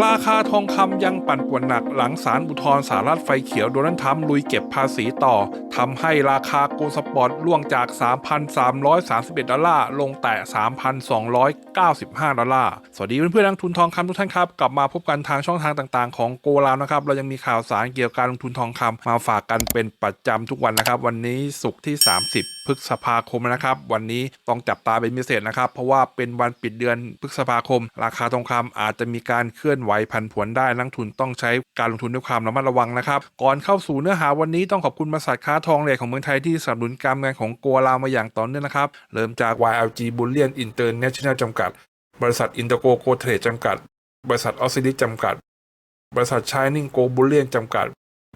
ราคาทองคำยังปั่นป่วนหนักหลังศาลอุทธรสหรัฐไฟเขียวโดนัลด์ทรัมป์ลุยเก็บภาษีต่อทำให้ราคาโกลสปอร์ตล่วงจาก 3,331 ดอลลาร์ ลงแต่ 3,295 ดอลลาร์ สวัสดีเพื่อนๆนักทุนทองคำทุกท่านครับ กลับมาพบกันทางช่องทางต่างๆของโกลาวนะครับ เรายังมีข่าวสารเกี่ยวกับการลงทุนทองคำมาฝากกันเป็นประจำทุกวันนะครับ วันนี้ศุกร์ที่ 30พฤษภาคมนะครับ วันนี้ต้องจับตาเป็นพิเศษนะครับ เพราะว่าเป็นวันปิดเดือนพฤษภาคม ราคาทองคำอาจจะมีการเคลื่อนไหวผันผวนได้นักทุนต้องใช้การลงทุนด้วยความระมัดระวังนะครับ ก่อนเข้าสู่เนื้อหาวันนี้ต้องขอบคุณบริษัทค้าทองเหล็กของเมืองไทยที่สนับสนุนการงานของโกลาวมาอย่างต่อเนื่องนะครับ เริ่มจาก YLG Bullion International จำกัด บริษัทอินเตอร์โกโกเทรดจำกัด บริษัทออสซิลิจำกัด บริษัท Shining Go Bullion จำกัด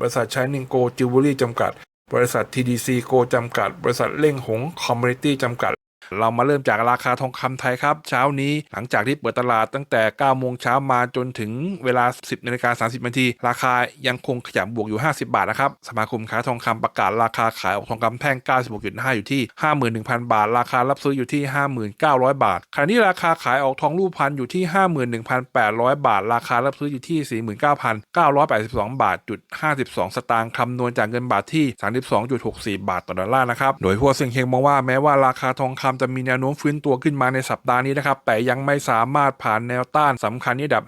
บริษัท Shining Go Jewelry จำกัด บริษัท TDC Go จำกัด บริษัทเล่งหงคอมมูนิตี้จำกัด เรามาเริ่มจากราคาทองคำไทยครับเช้านี้หลังจากที่เปิดตลาดตั้งแต่9โมงเช้ามาจนถึงเวลา 10นาฬิกา30นาทีราคายังคงขยับบวกอยู่ 50 บาทนะครับสมาคมค้าทองคำประกาศราคาขายออกทองคำแท่ง 96.5 อยู่ที่ 51,000 บาท ราคารับซื้ออยู่ที่ 59,000บาทขณะที่ราคาขายออกทองรูปพันอยู่ที่ 51,800 บาท ราคารับซื้ออยู่ที่ 49,982 บาทจุด52 สตางค์คำนวณจากเงินบาทที่ 32.64 บาทต่อดอลลาร์นะครับโดยพวเซิงเฮงมองว่าแม้ว่าราคาทองคำจะมีแนวโน้มฟื้นตัวขึ้นมาในสัปดาห์นี้นะครับแต่ยังไม่สามารถผ่านแนวต้านสำคัญที่ดับ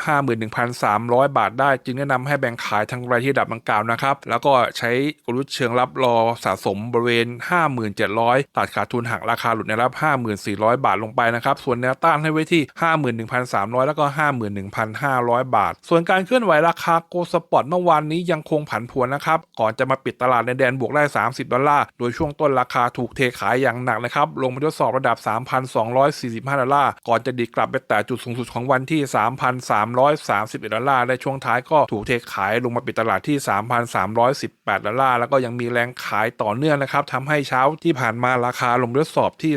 51,300 บาทได้ จึงแนะนำให้แบ่งขายทั้งรายที่ดับดังกล่าวนะครับแล้วก็ใช้กลยุทธ์เชิงรับรอสะสมบริเวณ 57,000 ตัดขาดทุนหักราคาหลุดในรับ 54,000 บาทลงไปนะครับส่วนแนวต้านให้ไว้ที่ 51,300 แล้วก็ 51,500 บาท ส่วนการเคลื่อนไหวราคาโกลด์สปอร์ตเมื่อวานนี้ยังคงผันผวนนะครับก่อนจะมาปิดตลาดในแดนบวกได้ 30 ดอลลาร์โดยช่วงต้นราคาถูกเทขายอย่างหนักนะครับลงมาทดสอบระดับ 3,245 ดอลลาร์ ก่อนจะดีกลับไปแต่จุดสูงสุดของวันที่ 3,331 ดอลลาร์ในช่วงท้ายก็ถูกเทขายลงมาปิดตลาดที่ 3,318 ดอลลาร์ แล้วก็ยังมีแรงขายต่อเนื่องนะครับทำให้เช้าที่ผ่านมาราคาลงทดสอบที่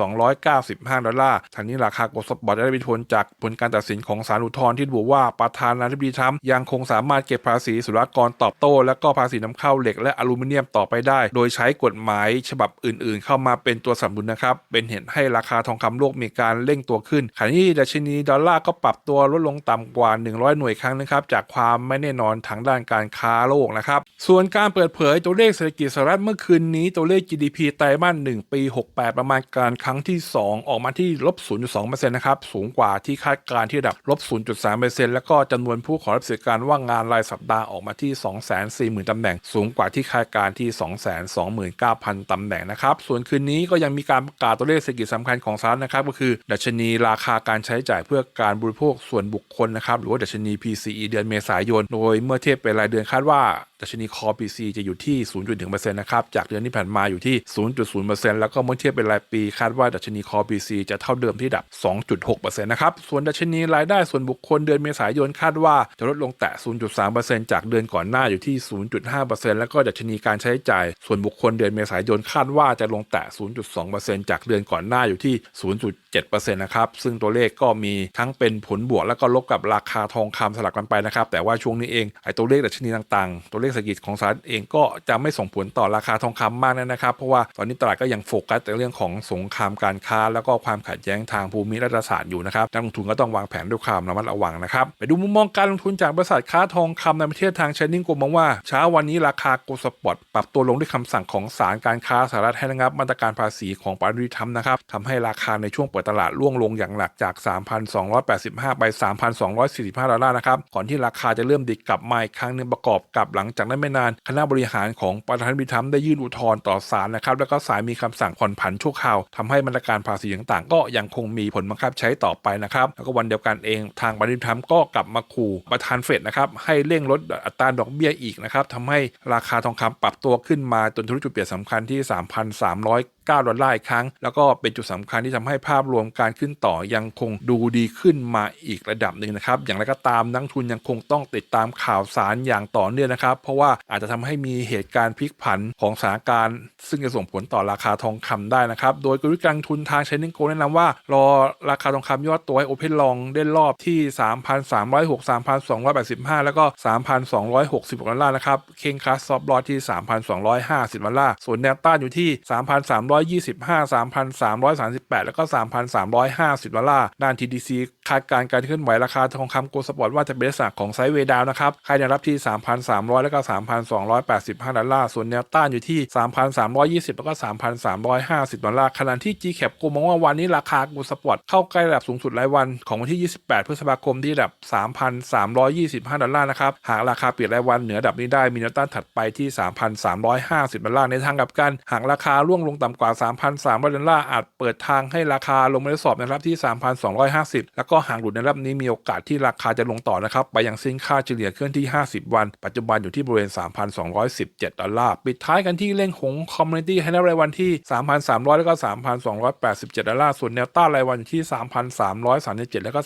3,295 ดอลลาร์ทางนี้ราคาโกลด์สปอร์ตได้มีผลจากผลการตัดสินของศาลอุทธรณ์ที่ระบุว่าประธานาธิบดีทรัมป์ยังคงสามารถเก็บภาษีศุลกากรตอบโต้ และก็ภาษีน้ำเข้าเหล็กและอลูมิเนียมต่อไปได้ โดยใช้กฎหมายฉบับอื่นๆ เข้ามาเป็นตัวสนับสนุนนะครับเป็นเหตุให้ราคาทองคำโลกมีการเร่งตัวขึ้นขณะที่ดัชนีดอลลาร์ก็ปรับตัวลดลงต่ำกว่า 100 หน่วยครั้งนะครับจากความไม่แน่นอนทางด้านการค้าโลกนะครับส่วนการเปิดเผยตัวเลขเศรษฐกิจสหรัฐเมื่อคืนนี้ตัวเลข GDP ไตรมาส1ปี 68 ประมาณการครั้งที่ 2 ออกมาที่ลบ 0.2%นะครับสูงกว่าที่คาดการณ์ที่ระดับลบ 0.3%แล้วก็จำนวนผู้ขอรับสิทธิการว่างงานรายสัปดาห์ออกมาที่ 240,000ตำแหน่ง สูงกว่าที่คาดการณ์ที่ 229,000ตำแหน่งนะครับส่วนคืนนี้ก็ยังมีการประกาศตัวเลขเศรษฐกิจสำคัญของสหรัฐนะครับก็คือดัชนีราคาการใช้จ่ายเพื่อการบริโภคส่วนบุคคลนะครับหรือว่าดัชนี PCE เดือนเมษายน โดยเมื่อเทียบเป็นรายเดือนคาดว่าดัชนีคอ PC จะอยู่ที่ 0.1%นะครับ จากเดือนที่ผ่านมาอยู่ที่ 0.0%แล้วก็เมื่อเทียบเป็นรายปี คาดว่าดัชนีคอ PC จะเท่าเดิมที่ดับ 2.6%นะครับ ส่วนดัชนีรายได้ส่วนบุคคลเดือนเมษายนคาดว่าจะลดลงแต่0.3%จากเดือนก่อนหน้าอยู่ที่ 0.5%แล้วก็ดัชนีการใช้จ่ายส่วนบุคคลเดือนเมษายนคาดว่าจะลงแต่0.2%จากเดือนก่อนหน้าอยู่ที่ 0.7%นะครับ ซึ่งตัวเลขก็มีทั้งเป็นผลบวกแล้วก็ลบกับราคาทองคำสลับกันไปนะครับ แต่ว่าช่วงนี้เองไอ้ตัวเลขดัชนีต่างๆ ตัวเลขเศรษฐกิจของสหรัฐเองก็จะไม่ส่งผลต่อราคาทองคำมากนะครับ เพราะว่าตอนนี้ตลาดก็ยังโฟกัสแต่เรื่องของสงครามการค้า แล้วก็ความขัดแย้งทางภูมิรัฐศาสตร์อยู่นะครับนักลงทุนก็ต้องวางแผนด้วยความระมัดระวังนะครับไปดูมุมมองการลงทุนจากบริษัทค้าทองคำในประเทศทางเชนนิงกลมองว่าเช้าวันนี้ราคาโกลสปอร์ตปรับตัวลงด้วยคำสั่งของศาลการค้าสหรัฐให้ระงับมาตรการภาษีของปารีทัมนะครับทำให้ราคาในช่วงเปิดตลาดร่วงลงอย่างหนักจาก 3,285 ไป 3,245 ดอลลาร์นะครับ ก่อนที่ราคาจะเริ่มดิกลับมาอีกครั้งหนึ่งประกอบกับหลังจากนั้นไม่นาน คณะบริหารของประธานาธิบดีทัมได้ยื่นอุทธรณ์ต่อศาลนะครับ แล้วก็ศาลมีคำสั่งผ่อนผันชั่วคราวทำให้มาตรการภาษีต่างๆ ก็ยังคงมีผลบังคับใช้ต่อไปนะครับ แล้วก็วันเดียวกันเองทางประธานาธิบดีทัมก็กลับมาขู่ประธานเฟดนะครับให้เร่งลดอัตราดอกเบี้ยอีกนะครับทำให้ราคาทองคำปรับตัวขึ้นมาจนทะลุจุดเปลี่ยนสำคัญที่ 3,300 9ดอลลาร์อีกครั้ง แล้วก็เป็นจุดสำคัญที่ทำให้ภาพรวมการขึ้นต่อยังคงดูดีขึ้นมาอีกระดับหนึ่งนะครับ อย่างไรก็ตามนักทุนยังคงต้องติดตามข่าวสารอย่างต่อเนื่องนะครับ เพราะว่าอาจจะทำให้มีเหตุการณ์พลิกผันของสถานการณ์ ซึ่งจะส่งผลต่อราคาทองคำได้นะครับ โดยกลยุทธ์การทุนทางเชนนิงโกแนะนำว่า รอราคาทองคำย่อตัวให้โอเพนลองได้รอบที่ 3,306 3,285 แล้วก็ 3,260ดอลลาร์นะครับ เคงคัสซอฟบลอที่ 3,250ดอลลาร์ส่วนแนวต้านอยู่ที่ 3,300 3,325 3,338 แล้วก็ 3,350 ดอลลาร์ ด้าน TDC คาดการณ์การเคลื่อนไหวราคาทองคำโกลสปอร์ตว่าจะเป็นลักษณะของไซด์เวดาวนะครับใครแนวรับที่ 3,300 แล้วก็ 3,285 ดอลลาร์ ส่วนแนวต้านอยู่ที่ 3,320 แล้วก็ 3,350 ดอลลาร์ ขณะที่ GCAP กูมองว่าวันนี้ราคาโกลสปอร์ตเข้าใกล้ระดับสูงสุดรายวันของวันที่ 28 พฤษภาคมที่ระดับ 3,325 ดอลลาร์นะครับ หากราคาเปิดรายวันเหนือระดับนี้ได้มีแนวต้านถัดไปที่ 3,350 ดอลลาร์ ในทางกลับกัน หากราคาร่วงลงต่ำกว่า3,300ดอลลาร์อาจเปิดทางให้ราคาลงมาทดสอบในระดับที่ 3,250 แล้วก็หากหลุดในระดับนี้มีโอกาสที่ราคาจะลงต่อนะครับ ไปยังเส้นค่าเฉลี่ยเคลื่อนที่ 50 วัน ปัจจุบันอยู่ที่บริเวณ 3,217 ดอลลาร์ ปิดท้ายกันที่เล่งหงคอมมูนิตี้ให้ในรายวันที่ 3,300 แล้วก็ 3,287 ดอลลาร์ ส่วนแนวต้านรายวันอยู่ที่ 3,337 แล้วก็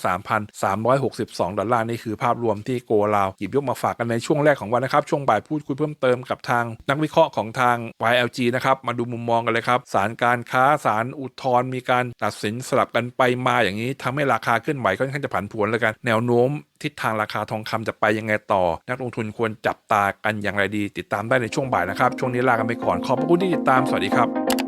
3,362 ดอลลาร์นี่คือภาพรวมที่โกลาวหยิบยกมาฝากกันในช่วงแรกของวันนะครับ ช่วงบ่ายพูดคุยเพิ่มเติมกับทางนักวิเคราะห์ของทาง YLG นะครับ มาดูมุมมองกันเลยครับศาลการค้าศาลอุทธร์มีการตัดสินสลับกันไปมาอย่างนี้ทำให้ราคาขึ้นไหวค่อนข้างจะผันผวนเลยกัน แนวโน้มทิศทางราคาทองคำจะไปยังไงต่อ นักลงทุนควรจับตากันอย่างไรดี ติดตามได้ในช่วงบ่ายนะครับ ช่วงนี้ลากันไปก่อนขอบพระคุณที่ติดตามสวัสดีครับ